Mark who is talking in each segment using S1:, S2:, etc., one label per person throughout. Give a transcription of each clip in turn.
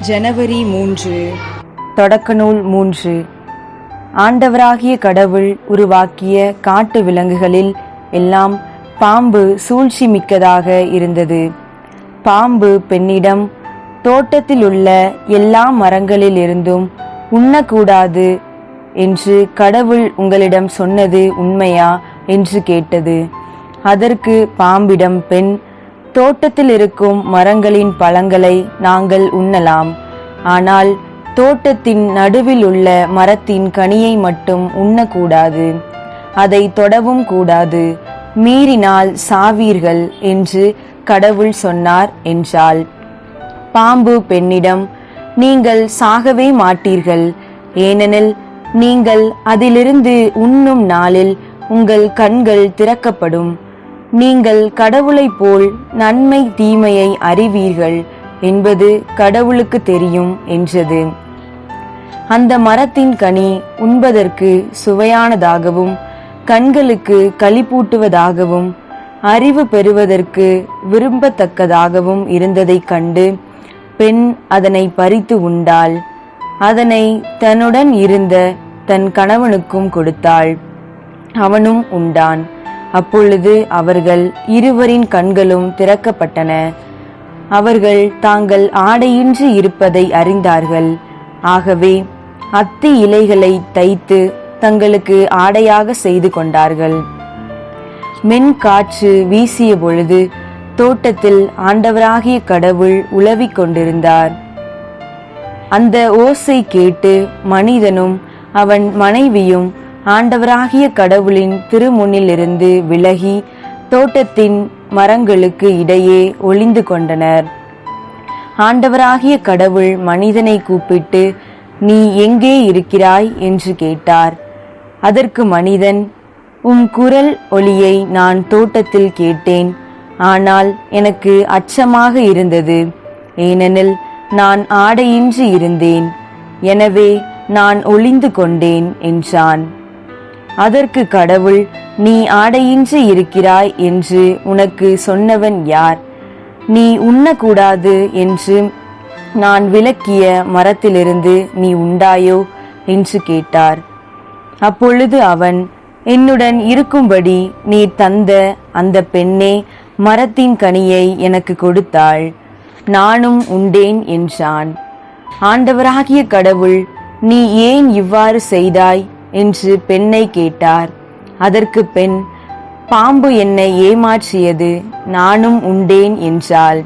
S1: ஜனவரி மூன்று.
S2: தொடக்க நூல் மூன்று. ஆண்டவராகிய கடவுள் உருவாக்கிய காட்டு விலங்குகளில் எல்லாம் பாம்பு சூழ்ச்சி மிக்கதாக இருந்தது. பாம்பு பெண்ணிடம் தோட்டத்தில் உள்ள எல்லா மரங்களிலிருந்தும் உண்ணக்கூடாது என்று கடவுள் உங்களிடம் சொன்னது உண்மையா? என்று கேட்டது. அதற்கு பாம்பிடம் பெண் தோட்டத்தில் இருக்கும் மரங்களின் பழங்களை நாங்கள் உண்ணலாம். ஆனால் தோட்டத்தின் நடுவில் உள்ள மரத்தின் கனியை மட்டும் உண்ணக்கூடாது. அதை தொடவும் கூடாது. மீறினால் சாவீர்கள் என்று கடவுள் சொன்னார் என்றாள். பாம்பு பெண்ணிடம் நீங்கள் சாகவே மாட்டீர்கள். ஏனெனில் நீங்கள் அதிலிருந்து உண்ணும் நாளில் உங்கள் கண்கள் திறக்கப்படும். நீங்கள் கடவுளைப் போல் நன்மை தீமையை அறிவீர்கள் என்பது கடவுளுக்கு தெரியும் என்றது. அந்த மரத்தின் கனி உண்பதற்கு சுவையானதாகவும் கண்களுக்கு களிப்பூட்டுவதாகவும் அறிவு பெறுவதற்கு விரும்பத்தக்கதாகவும் இருந்ததைக் கண்டு பெண் அதனை பறித்து உண்டாள். அதனை தன்னுடன் இருந்த தன் கணவனுக்கும் கொடுத்தாள். அவனும் உண்டான். அப்பொழுது அவர்கள் இருவரின் கண்களும் திறக்கப்பட்டன. அவர்கள் தாங்கள் ஆடையின்றி இருப்பதை அறிந்தார்கள். ஆகவே அத்தி இலைகளை தைத்து தங்களுக்கு ஆடையாக செய்து கொண்டார்கள். மென் காற்று வீசிய பொழுது தோட்டத்தில் ஆண்டவராகிய கடவுள் உலவிக் கொண்டிருந்தார். அந்த ஓசை கேட்டு மனிதனும் அவன் மனைவியும் ஆண்டவராகிய கடவுளின் திருமுன்னிலிருந்து விலகி தோட்டத்தின் மரங்களுக்கு இடையே ஒளிந்து கொண்டனர். ஆண்டவராகிய கடவுள் மனிதனை கூப்பிட்டு நீ எங்கே இருக்கிறாய்? என்று கேட்டார். அதற்கு மனிதன் உம் குரல் ஒளியை நான் தோட்டத்தில் கேட்டேன். ஆனால் எனக்கு அச்சமாக இருந்தது. ஏனெனில் நான் ஆடையின்றி இருந்தேன். எனவே நான் ஒளிந்து கொண்டேன் என்றான். அதற்கு கடவுள் நீ ஆடையின்றி இருக்கிறாய் என்று உனக்கு சொன்னவன் யார்? நீ உண்ணக்கூடாது என்று நான் விளக்கிய மரத்திலிருந்து நீ உண்டாயோ? என்று கேட்டார். அப்பொழுது அவன் என்னுடன் இருக்கும்படி நீ தந்த அந்த பெண்ணே மரத்தின் கனியை எனக்கு கொடுத்தாள். நானும் உண்டேன் என்றான். ஆண்டவராகிய கடவுள் நீ ஏன் இவ்வாறு செய்தாய்? என்று பெண்ணை கேட்டார். அதற்கு பெண் பாம்பு என்னை ஏமாற்றியது நானும் உண்டேன் என்றாள்.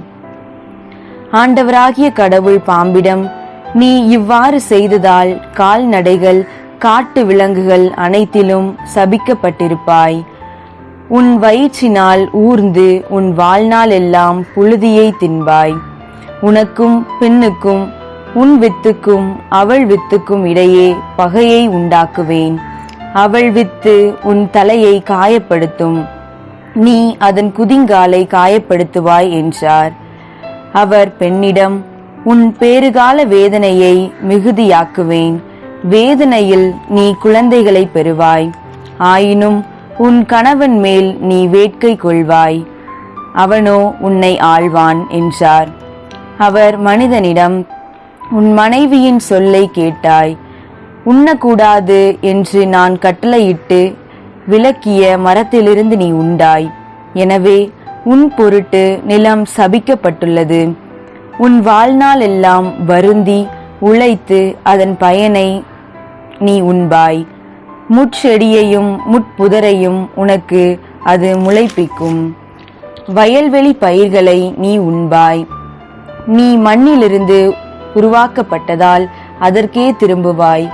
S2: ஆண்டவராகிய கடவுள் பாம்பிடம் நீ இவ்வாறு செய்ததால் கால்நடைகள் காட்டு விலங்குகள் அனைத்திலும் சபிக்கப்பட்டிருப்பாய். உன் வயிற்றினால் ஊர்ந்து உன் வாழ்நாள் எல்லாம் புழுதியை தின்பாய். உனக்கும் பெண்ணுக்கும் உன் வித்துக்கும் அவள் வித்துக்கும் இடையே பகையை உண்டாக்குவேன். அவள் வித்து உன் தலையை காயப்படுத்தும். நீ அதன் குதிங்காலை காயப்படுத்துவாய் என்றார். அவர் பெண்ணிடம் உன் பேறுகால வேதனையை மிகுதியாக்குவேன். வேதனையில் நீ குழந்தைகளை பெறுவாய். ஆயினும் உன் கணவன் மேல் நீ வேட்கை கொள்வாய். அவனோ உன்னை ஆழ்வான் என்றார். அவர் மனிதனிடம் உன் மனைவியின் சொல்லை கேட்டாய். உண்ணக்கூடாது என்று நான் கட்டளையிட்டு விலக்கிய மரத்திலிருந்து நீ உண்டாய். எனவே உன் பொருட்டு நிலம் சபிக்கப்பட்டுள்ளது. உன் வாழ்நாள் எல்லாம் வருந்தி உழைத்து அதன் பயனை நீ உண்பாய். முட்செடியையும் முட்புதரையும் உனக்கு அது முளைப்பிக்கும். வயல்வெளி பயிர்களை நீ உண்பாய். நீ மண்ணிலிருந்து உருவாக்கப்பட்டதால் அதற்கே திரும்புவாய்.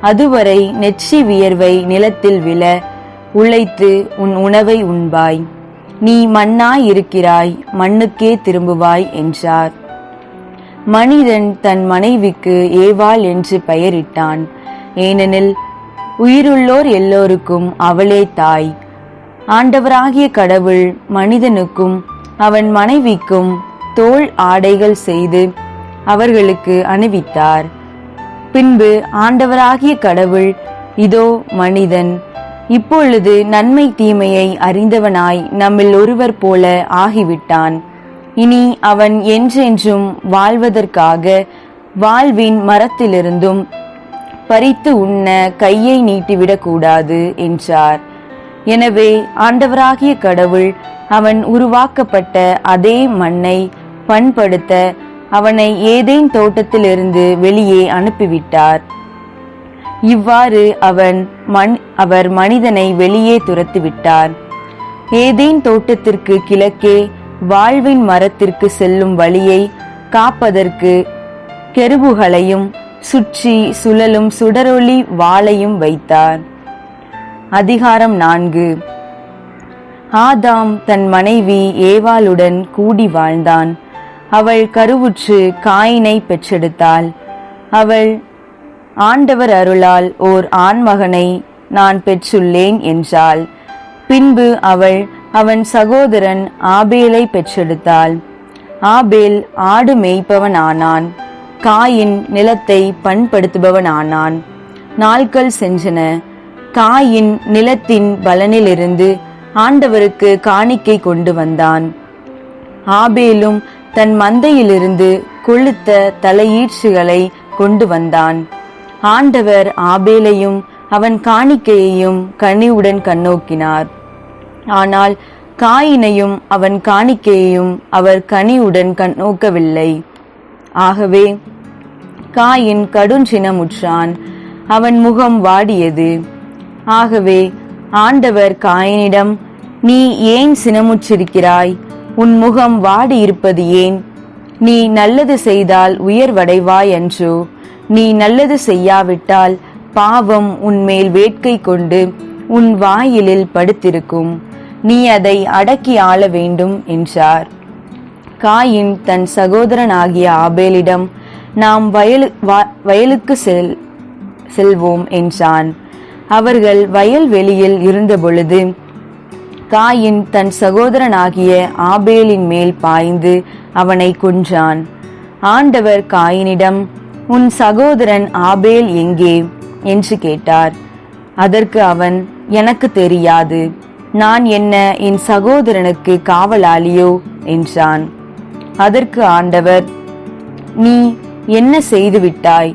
S2: அதுவரை நெற்றி வியர்வை நிலத்தில் விழ உழைத்து உன் உணவை உண்பாய். நீ மண்ணாய் இருக்கிறாய் மண்ணுக்கே திரும்புவாய் என்றார். மனிதன் தன் மனைவிக்கு ஏவாள் என்று பெயரிட்டான். ஏனெனில் உயிருள்ளோர் எல்லோருக்கும் அவளே தாய். ஆண்டவராகிய கடவுள் மனிதனுக்கும் அவன் மனைவிக்கும் தோல் ஆடைகள் செய்து அவர்களுக்கு அணிவித்தார். பின்பு ஆண்டவராகிய கடவுள் இதோ மனிதன் இப்பொழுது நன்மை தீமையை அறிந்தவனாய் நம்மில் ஒருவர் போல ஆகிவிட்டான். இனி அவன் என்றென்றும் வாழ்வதற்காக வாழ்வின் மரத்திலிருந்தும் பறித்து உண்ண கையை நீட்டிவிடக்கூடாது என்றார். எனவே ஆண்டவராகிய கடவுள் அவன் உருவாக்கப்பட்ட அதே மண்ணை பண்படுத்த அவனை ஏதேன் தோட்டத்திலிருந்து வெளியே அனுப்பிவிட்டார். இவ்வாறு அவன் மண் அவர் மனிதனை வெளியே துரத்திவிட்டார். ஏதேன் தோட்டத்திற்கு கிழக்கே வாழ்வின் மரத்திற்கு செல்லும் வழியை காப்பதற்கு கெருபுகளையும் சுற்றி சுழலும் சுடரொளி வாளையும் வைத்தார். அதிகாரம் நான்கு. ஆதாம் தன் மனைவி ஏவாளுடன் கூடி வாழ்ந்தான். அவள் கருவுற்று காயினை பெற்றெடுத்தாள். அவள் ஆண்டவர் அருளால் ஓர் ஆண்மகனை நான் பெற்றுள்ளேன் என்றாள். பின்பு அவள் அவன் சகோதரன் ஆபேலை பெற்றெடுத்தாள். ஆபேல் ஆடு மேய்ப்பவன் ஆனான் காயின் நிலத்தை பண்படுத்துபவன் ஆனான் நாட்கள் சென்றன காயின் நிலத்தின் பலனிலிருந்து ஆண்டவருக்கு காணிக்கை கொண்டு வந்தான். ஆபேலும் தன் மந்தையிலிருந்து கொளுத்த தலையீட்சிகளை கொண்டு வந்தான். ஆண்டவர் ஆபேலையும் அவன் காணிக்கையையும் கனிவுடன் கண்ணோக்கினார். ஆனால் காயினையும் அவன் காணிக்கையையும் அவர் கனிவுடன் கண்ணோக்கவில்லை. ஆகவே காயின் கடுஞ்சினமுற்றான். அவன் முகம் வாடியது. ஆகவே ஆண்டவர் காயினிடம் நீ ஏன் சினமுற்றிருக்கிறாய்? உன் முகம் வாடி இருப்பது ஏன்? நீ நல்லது செய்தால் உயர்வடைவாய் என்றோ நீ நல்லது செய்யாவிட்டால் பாவம் உன்மேல் வேட்கை கொண்டு உன் வாயிலில் படுத்திருக்கும். நீ அதை அடக்கி ஆள வேண்டும் என்றார். காயின் தன் சகோதரனாகிய ஆபேலிடம் நாம் வயலு வா- வயலுக்கு செல் செல்வோம் என்றான். அவர்கள் வயல் வெளியில் இருந்தபொழுது காயின் தன் சகோதரனாகிய ஆபேலின் மேல் பாய்ந்து அவனை கொன்றான். ஆண்டவர் காயினிடம் உன் சகோதரன் ஆபேல் எங்கே? என்று கேட்டார். அதற்கு அவன் எனக்கு தெரியாது. நான் என்ன என் சகோதரனுக்கு காவலாளியோ? என்றான். அதற்கு ஆண்டவர் நீ என்ன செய்துவிட்டாய்?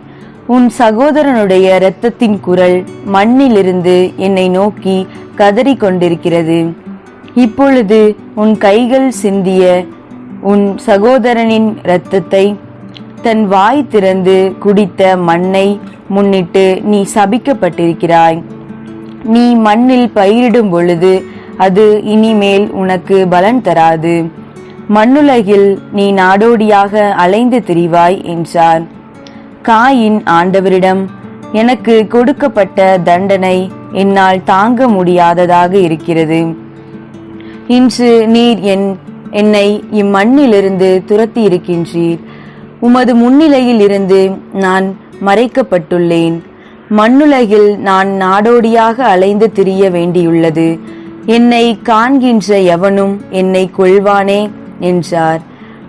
S2: உன் சகோதரனுடைய இரத்தத்தின் குரல் மண்ணிலிருந்து என்னை நோக்கி கதறிக் கொண்டிருக்கிறது இப்பொழுது உன் கைகள் சிந்திய உன் சகோதரனின் இரத்தத்தை தன் வாய் திறந்து குடித்த மண்ணை முன்னிட்டு நீ சபிக்கப்பட்டிருக்கிறாய். நீ மண்ணில் பயிரிடும் பொழுது அது இனிமேல் உனக்கு பலன் தராது. மண்ணுலகில் நீ நாடோடியாக அலைந்து திரிவாய் என்றார். காயின் ஆண்டவரிடம் எனக்கு கொடுக்கப்பட்ட தண்டனை என்னால் தாங்க முடியாததாக இருக்கிறது. இன்று நீர் என் என்னை இம்மண்ணிலிருந்து துரத்தி இருக்கின்றீர் உமது முன்னிலையில் இருந்து நான் மறைக்கப்பட்டுள்ளேன். மண்ணுலகில் நான் நாடோடியாக அலைந்து திரிய வேண்டியுள்ளது. என்னை காண்கின்ற எவனும் என்னை கொள்வானே என்றார்.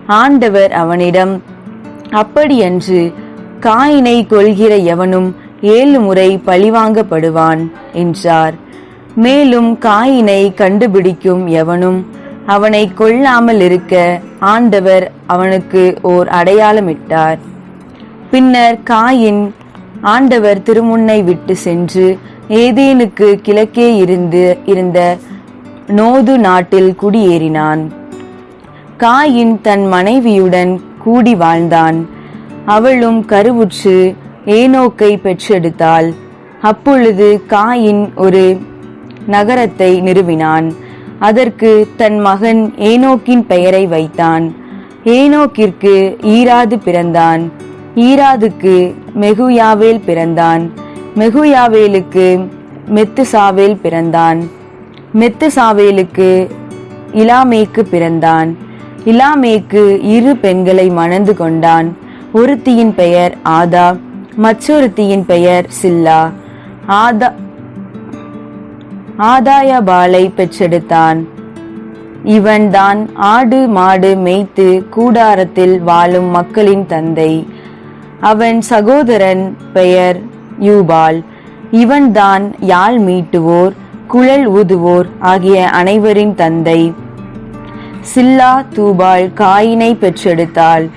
S2: ஆண்டவர் அவனிடம் அப்படியன்று காயினை கொள்கிற எவனும் ஏழு முறை பழிவாங்கப்படுவான் என்றார். மேலும் காயினை கண்டுபிடிக்கும் எவனும் அவனை கொல்லாமல் இருக்க ஆண்டவர் அவனுக்கு ஓர் அடையாளமிட்டார். பின்னர் காயின் ஆண்டவர் திருமுன்னை விட்டு சென்று ஏதேனுக்கு கிழக்கே இருந்து இருந்த நோது நாட்டில் குடியேறினான். காயின் தன் மனைவியுடன் கூடி வாழ்ந்தான். அவளும் கருவுற்று ஏனோக்கை பெற்றெடுத்தாள். அப்பொழுது காயின் ஒரு நகரத்தை நிறுவினான். அதற்கு தன் மகன் ஏனோக்கின் பெயரை வைத்தான். ஏனோக்கிற்கு ஈராது பிறந்தான். ஈராதுக்கு மெகுயாவேல் பிறந்தான். மெகுயாவேலுக்கு மெத்துசாவேல் பிறந்தான். மெத்துசாவேலுக்கு இலாமேக்கு பிறந்தான். இலாமேக்கு இரு பெண்களை மணந்து கொண்டான். ஒருத்தியின் பெயர் ஆதா மற்றொருத்தியின் பெயர் சில்லா. ஆதா ஆதாயபாலை பெற்றெடுத்தான். இவன்தான் ஆடு மாடு மேய்த்து கூடாரத்தில் வாழும் மக்களின் தந்தை. அவன் சகோதரன் பெயர் யூபால். இவன்தான் யாழ் மீட்டுவோர் குழல் ஊதுவோர் ஆகிய அனைவரின் தந்தை. சில்லா தூபால் காயினை பெற்றெடுத்தாள்.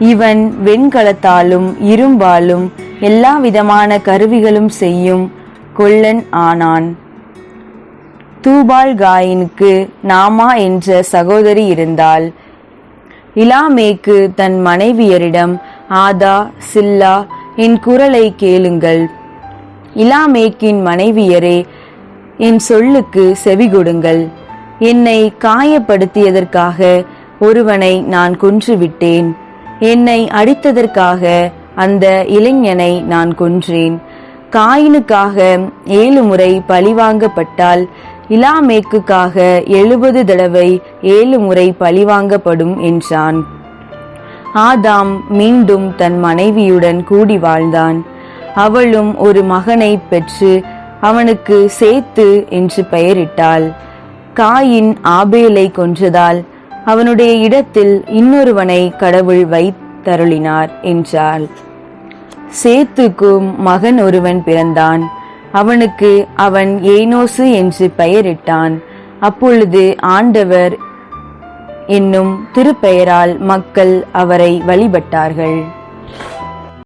S2: இவன் வெண்கலத்தாலும் இரும்பாலும் எல்லா விதமான கருவிகளும் செய்யும் கொல்லன் ஆனான். தூபால் காயினுக்கு நாமா என்ற சகோதரி இருந்தாள். இலாமேக்கு தன் மனைவியரிடம் ஆதா சில்லா என் குரலை கேளுங்கள். இலாமேக்கின் மனைவியரே என் சொல்லுக்கு செவிகொடுங்கள் என்னை காயப்படுத்தியதற்காக ஒருவனை நான் கொன்றுவிட்டேன் என்னை அடித்ததற்காக அந்த இளைஞனை நான் கொன்றேன். காயினுக்காக ஏழு முறை பழிவாங்கப்பட்டால் இலாமேக்குக்காக எழுபது தடவை ஏழு முறை பழிவாங்கப்படும் என்றான். ஆதாம் மீண்டும் தன் மனைவியுடன் கூடி வாழ்ந்தான். அவளும் ஒரு மகனை பெற்று அவனுக்கு சேத்து என்று பெயரிட்டாள். காயின் ஆபேலை கொன்றதால் அவனுடைய இடத்தில் இன்னொருவனை கடவுள் வைத்தருளினார் என்றாள். சேத்துக்கும் மகன் ஒருவன் பிறந்தான். அவனுக்கு அவன் ஏனோசு என்று பெயரிட்டான். அப்பொழுது ஆண்டவர் என்னும் திருப்பெயரால் மக்கள் அவரை வழிபட்டார்கள்.